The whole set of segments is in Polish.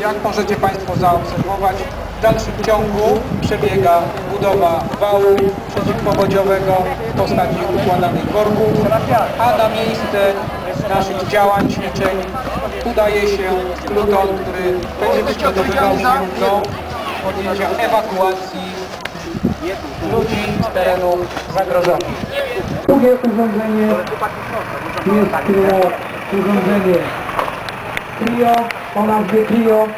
Jak możecie Państwo zaobserwować, w dalszym ciągu przebiega budowa wału przeciwpowodziowego w postaci układanych worków, a na miejsce naszych działań, ćwiczeń udaje się pluton, który będzie przygotowywał się do podjęcia ewakuacji ludzi z terenów zagrożonych. Drugie urządzenie jest to urządzenie trio o nazwie trio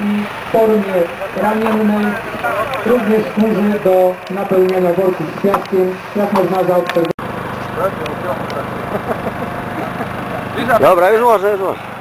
i w formie ramiennej również służy do napełniania worków z piaskiem, jak można zaobserwować. Dobra, już może, już może.